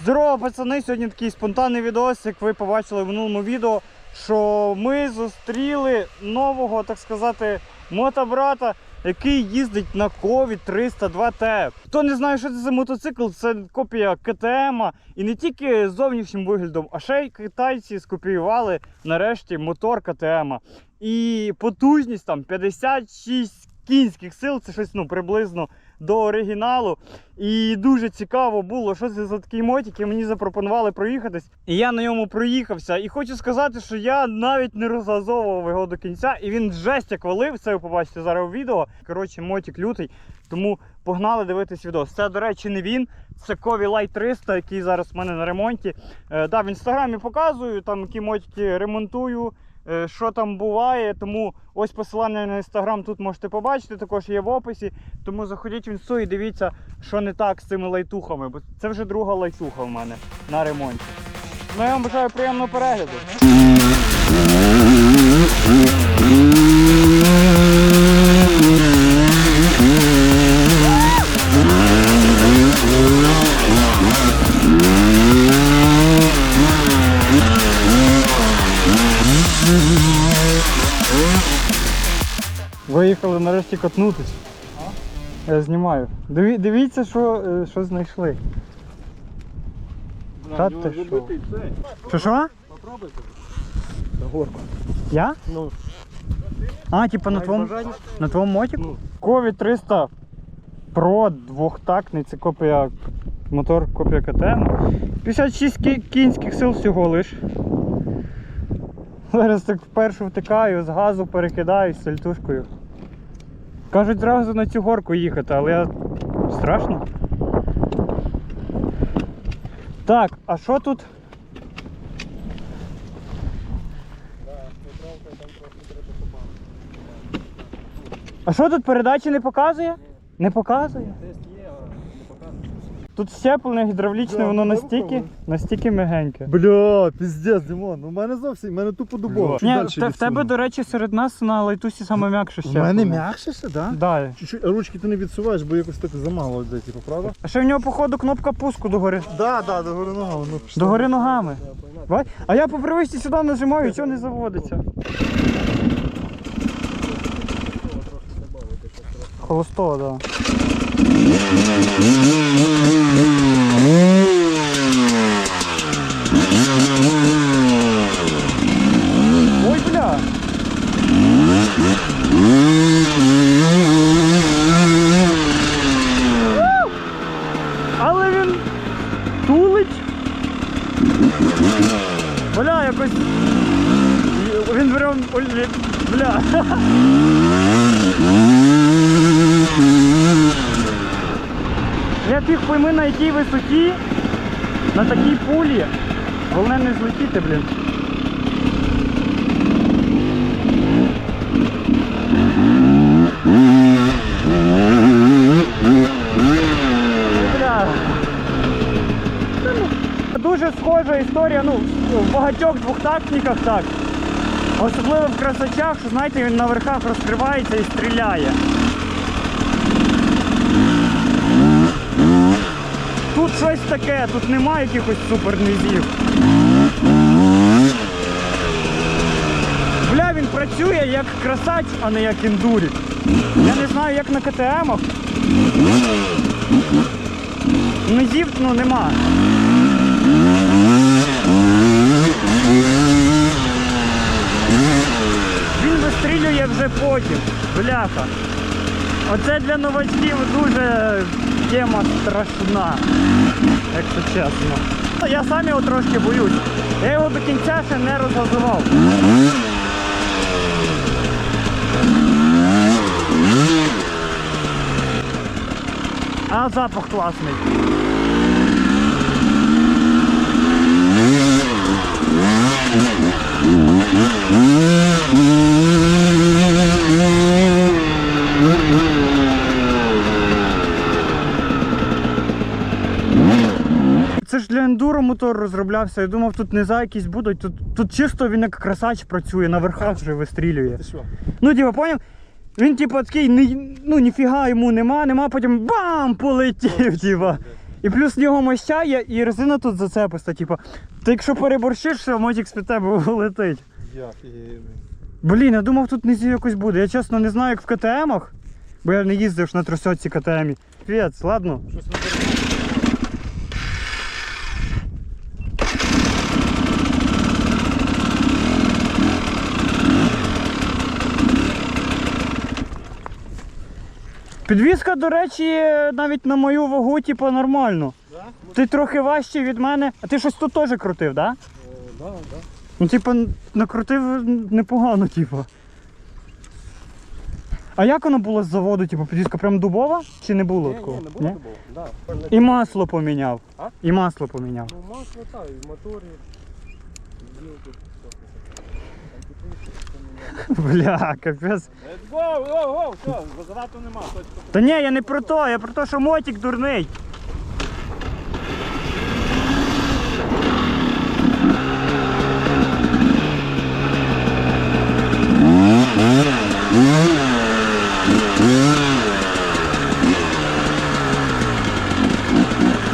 Здорово, пацани! Сьогодні такий спонтанний відос, як ви побачили в минулому відео, що ми зустріли нового, так сказати, мотобрата, який їздить на Кові 302 т Хто не знає, що це за мотоцикл, це копія КТМ, і не тільки зовнішнім виглядом, а ще й китайці скопіювали нарешті мотор КТМ. І потужність там 56 кінських сил, це щось ну, приблизно до оригіналу. І дуже цікаво було, що це за такий мотик, мені запропонували проїхатись. І я на ньому проїхався. І хочу сказати, що я навіть не розгазовував його до кінця, і він жесть як валив, це ви побачите зараз у відео. Коротше, мотик лютий. Тому погнали дивитись відео. Це, до речі, не він. Це Кові Light 300, який зараз в мене на ремонті. Е, да, в інстаграмі показую, там які мотики ремонтую. Е, Що там буває, тому ось посилання на інстаграм тут можете побачити, також є в описі. Тому заходіть в інсту і дивіться, що не так з цими лайтухами, бо це вже друга лайтуха в мене на ремонті. Ну я вам бажаю приємного перегляду. Нарешті катнутись. Я знімаю. Диві, дивіться, що, е, що знайшли. Та ти що? Що що? Попробуйте. Горку. Я? Ну, А, типа на твоєму, на твоєму мотику? Ну. Кові 300 Pro двохтактний, це копія мотор, копія КТМ. 56 кі- кінських сил всього лиш. Зараз так вперше втикаю, з газу перекидаю з сальтушкою. Кажуть, зразу на цю горку їхати, але страшно. Так, а що тут? А що тут передачі не показує? Не показує. Тест є, а не показує. Тут щеплене гідравлічне, Да, воно ну, настільки, настільки м'ягеньке. Бля, піздець, Димон, у мене зовсім, у мене тупо дубово. Ні, в, те- в тебе, до речі, серед нас на лайтусі саме м'якше У щеплення. мене м'якше ще, да? Да. Чуть-чуть, а ручки ти не відсуваєш, бо якось так замало йде, типу, правда? А ще в нього, походу, кнопка пуску догори. Да, да, до гори ногами. Ну, пішло. Догори ногами. Бать? А я по привичці сюди нажимаю, і чого не заводиться. Холостого, так. Да. Ой, бля! Але він тулить. Бля, якось. Він прям. ой, Бля. Я фіг пойми на якій висоті, на такій пулі. Головне не злетіти, блін. Дуже схожа історія, ну, в багатьох двохтактниках так. Особливо в красачах, що знаєте, він на верхах розкривається і стріляє. Щось таке, тут немає якихось супернизів. Бля, він працює як красач, а не як індурік. Я не знаю, як на КТМах. Низів ну, нема. Він вистрілює вже потім. Бляха. Оце для новачків дуже тема страшна, якщо чесно. Ну, Я сам його трошки боюсь. Я його до кінця ще не розгазував. А запах класний. Це ж для ендуро мотор розроблявся. Я думав, тут низа якісь будуть. Тут, тут чисто він як красач працює, на верхах вже вистрілює. Ти що? Ну, типа, поняв? Він, типа, такий, ні- ну ніфіга йому нема, нема, потім бам! Полетів, типа. І плюс в нього моща є, і резина тут зацеписта, типу. Ти якщо переборщиш, що мотик з-під тебе летить. Я. Блін, я думав, тут внизу якось буде. Я чесно не знаю, як в КТМах, бо я не їздив ж на тросоці КТМі. Привіт, ладно? Щось Підвізка, до речі, навіть на мою вагу, типу, нормально. Да? Ти трохи важчий від мене. А ти щось тут теж крутив, так? Да? Е, Да, да. Ну, типу, накрутив непогано, типу. А як воно було з заводу, типу, підвізка прям дубова? Чи не було Ні, такого? ні, не було такого. Да. І масло поміняв. А? І масло поміняв. Ну, масло, так, і в моторі. все. Бля. Let's go, go, go, все, возврату нема. Та ні, я не про то, я про те, що мотик дурний.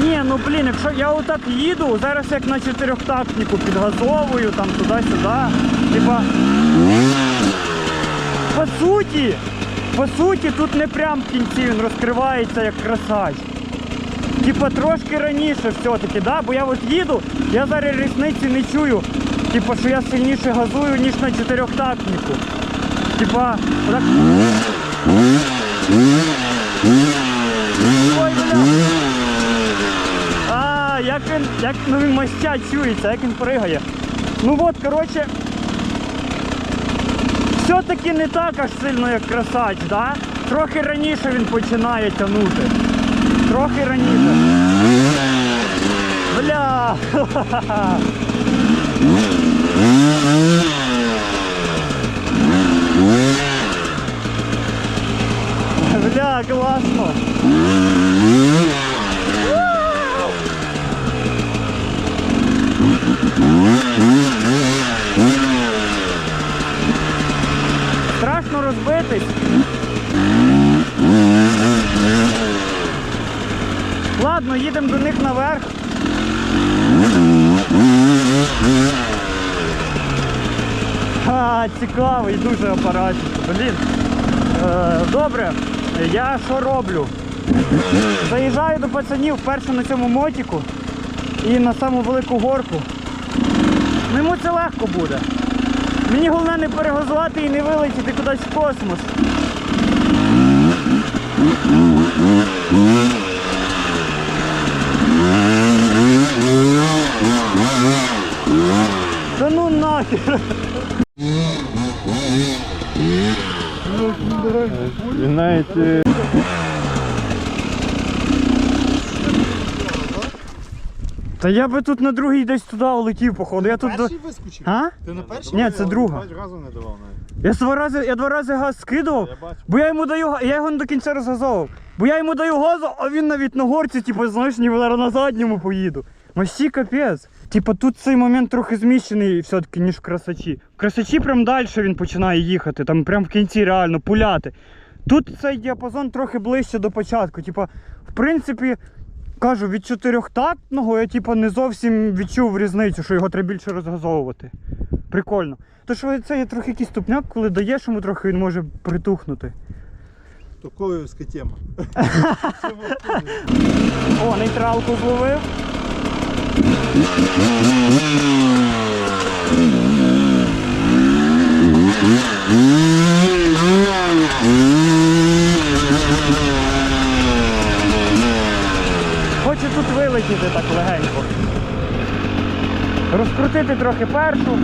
Ні, ну блін, якщо я отак їду, зараз як на чотирьохтактнику підгазовую там туди-сюди. Типа. По суті, по суті, тут не прям в кінці він розкривається як красач. Типа трошки раніше все-таки, да? бо я от їду, я зараз різниці не чую. Типа, що я сильніше газую, ніж на чотирьохтактнику. Типа. А, як він, як ну він моща чується, як він пригає. Ну от, коротше, все-таки не так аж сильно, як красач, да? Трохи раніше він починає тягнути. Трохи раніше. Бля! Бля, класно! Страшно розбитись. Ладно, їдемо до них наверх. А, цікавий дуже апаратик. Блін. Е, добре, я що роблю? Заїжджаю до пацанів вперше на цьому мотіку і на саму велику горку. Йому це легко буде. Мені головне не перегазувати і не вилетіти кудись в космос. Та ну нахер. Він навіть Та я би тут на другий десь туди улетів, походу. Я тут до... перший вискочив. А? Ти на перший? Ні, це друга. Я газу не давав навіть. Я два рази, я два рази газ скидував, бо я йому даю, га- я його не до кінця розгазовував. Бо я йому даю газу, а він навіть на горці, типу, знаєш, ніби зараз на задньому поїду. Масі капець. Типу тут цей момент трохи зміщений все-таки, ніж в красачі. В красачі прям далі він починає їхати, там прям в кінці реально пуляти. Тут цей діапазон трохи ближче до початку. Типу, в принципі, кажу, від чотирьохтактного я типу, не зовсім відчув різницю, що його треба більше розгазовувати. Прикольно. То що це є трохи якийсь ступняк, коли даєш йому трохи, він може притухнути. Токоївська тема. О, нейтралку зловив. Хочу тут вилетіти так легенько. Розкрутити трохи першу.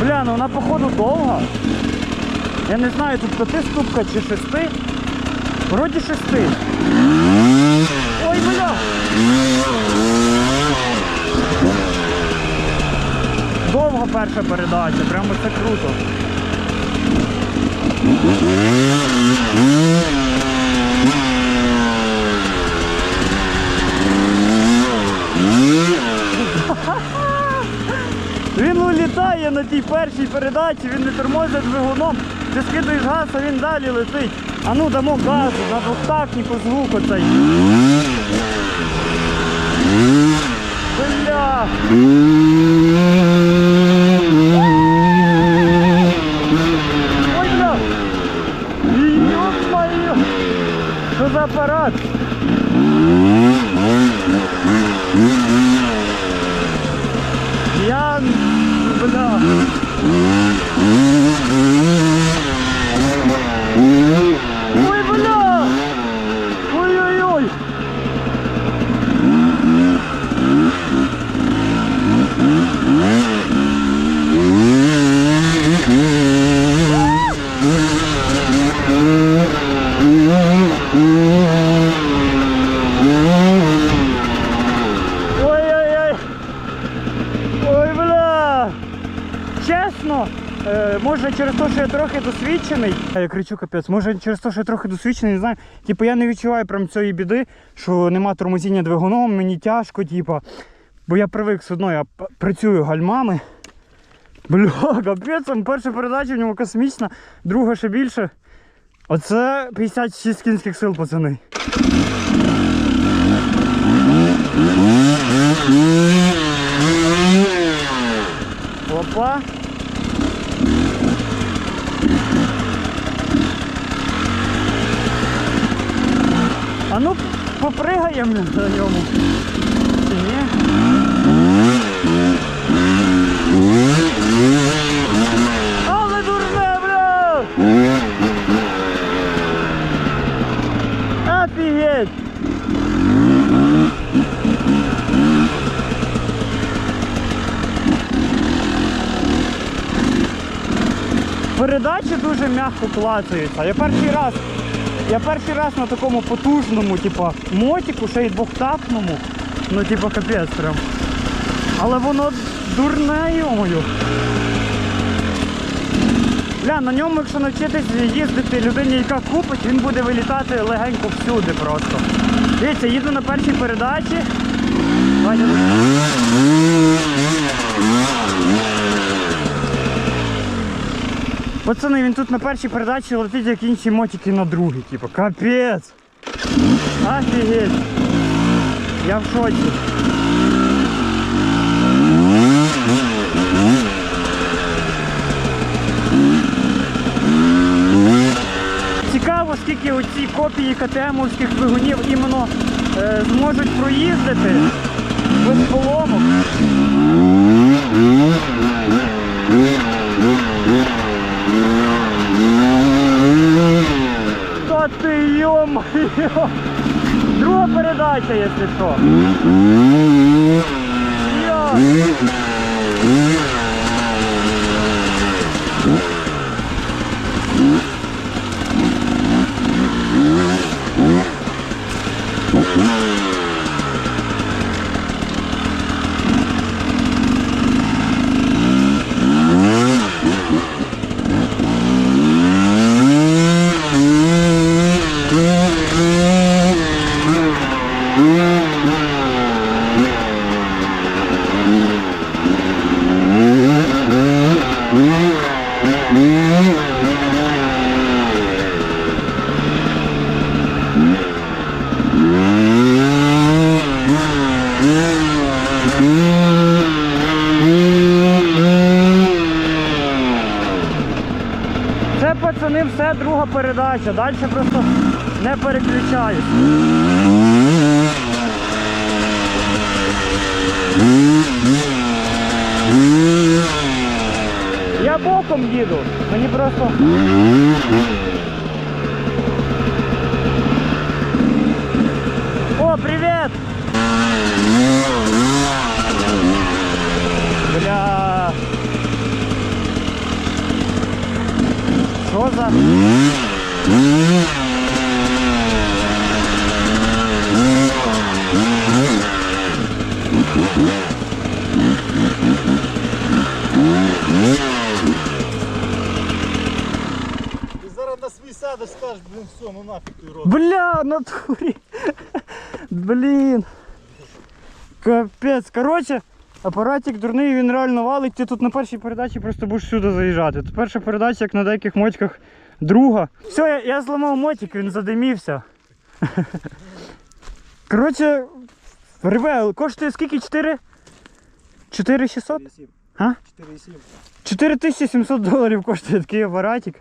Бля, ну вона походу довга. Я не знаю, тут п'яти ступка чи шести. Вроді шести. Ой, бля! Довга перша передача, прямо це круто. Він улітає на тій першій передачі, він не тормозить двигуном. Ти скидаєш газ, а він далі летить. А ну дамо газу на двохтактні по звуку цей. Бля! Ой, бля! Ё-моё! Что за аппарат? Я... Бля... Ой, бля! Ой-ой-ой! Ой-ой-ой! Ой, бля! Чесно, е, може через те, що я трохи досвідчений. А Я кричу капець, може через те, що я трохи досвідчений, не знаю. Типу я не відчуваю прям цієї біди, що нема тормозіння двигуном, мені тяжко, типу. Бо я привик все одно, я працюю гальмами. Бля, капець, перша передача в ньому космічна, друга ще більше. Оце 56 кінських сил, пацани. Опа. А ну попригаємо на ньому. Чи! Передачі дуже м'яко клацаються. Я перший раз, я перший раз на такому потужному, типу, мотику, ще й двохтактному. Ну, типу, капець прям. Але воно дурне, йомою. Бля, на ньому, якщо навчитись їздити людині, яка купить, він буде вилітати легенько всюди просто. Дивіться, їду на першій передачі. Бачите? Пацани, він тут на першій передачі летить, як інші мотики на другій. Типу, капець. Офігеть. Я в шоці. Цікаво, скільки оці копії КТМовських двигунів іменно е, зможуть проїздити без поломок. Ти йо-моє! Друга передача, якщо що. Йо! Це пацани все друга передача, далі просто не переключаюсь. Я боком їду, мені просто. О, привіт! Бля. Що за? Ти зараз на свій сядеш, скажеш, блін, все, ну нафіг той рот. Бля, в натурі. Блін. Капець. Коротше, апаратик дурний, він реально валить. Ти тут на першій передачі просто будеш сюди заїжджати. Тут перша передача, як на деяких мочках, друга. Все, я, я зламав мотик, він задимівся. Коротше, реве, коштує скільки? 4? 4600? 4,7. А? 4,7. 4700 доларів коштує такий апаратик.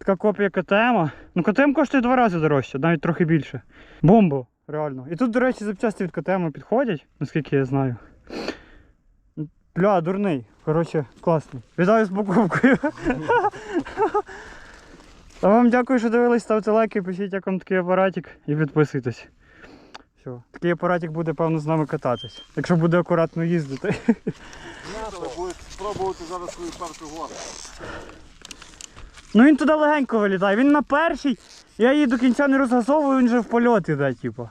Така копія КТМ. Ну, КТМ коштує два рази дорожче, навіть трохи більше. Бомба, реально. І тут, до речі, запчасті від КТМ підходять, наскільки я знаю. Бля, дурний. Коротше, класний. Вітаю з покупкою. Та вам дякую, що дивились, ставте лайки, пишіть, як вам такий апаратик і підписуйтесь. Все. Такий апаратик буде, певно, з нами кататись. Якщо буде акуратно їздити. Буде спробувати зараз свою першу гору. Ну він туди легенько вилітає. Він на першій. Я її до кінця не розгазовую, він же в польот іде, типу.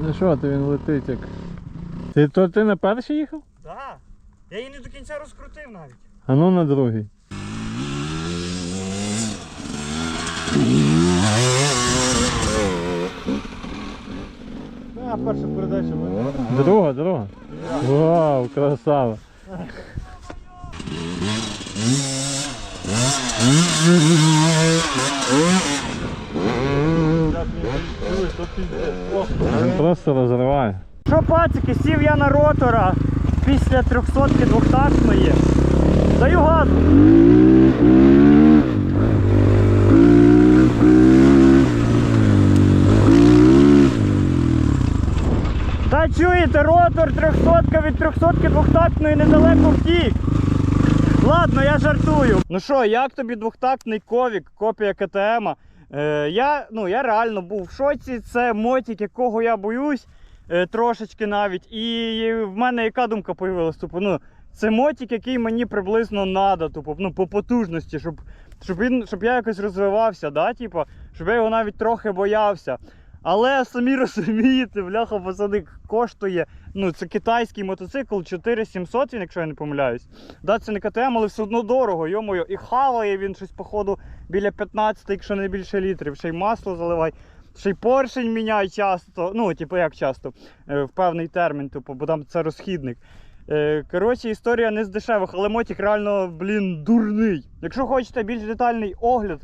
Ну що, ти він летить як. Ти то ти на перший їхав? Так. Я її не до кінця розкрутив навіть. А ну на другий. А, перша передача. Друга, друга. Вау, красава. Він просто розриває. Що, пацики, сів я на ротора після 300 двохтактної. Даю газу. Та чуєте, ротор 300 від 300 двохтактної недалеко втік. Ладно, я жартую. Ну що, як тобі двохтактний ковік, копія КТМ? Е, я, ну, я реально був в шоці. Це мотик, якого я боюсь е, трошечки навіть. І в мене яка думка появилась? Типу, ну, це мотик, який мені приблизно надо, типу, ну, по потужності, щоб, щоб, він, щоб я якось розвивався, да? типу, щоб я його навіть трохи боявся. Але самі розумієте, бляха, пацани, коштує. Ну, це китайський мотоцикл 4700, він, якщо я не помиляюсь. Да, це не КТМ, але все одно дорого, йомою. І хаває він щось, походу, біля 15, якщо не більше літрів. Ще й масло заливай. Ще й поршень міняй часто. Ну, типу, як часто, е, в певний термін, типу, бо там це розхідник. Е, Коротше, історія не з дешевих, але мотик реально, блін, дурний. Якщо хочете більш детальний огляд,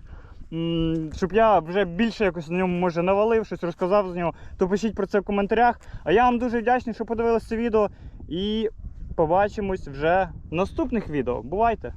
щоб я вже більше якось на ньому може навалив, щось розказав з нього, то пишіть про це в коментарях. А я вам дуже вдячний, що подивилися це відео. І побачимось вже в наступних відео. Бувайте!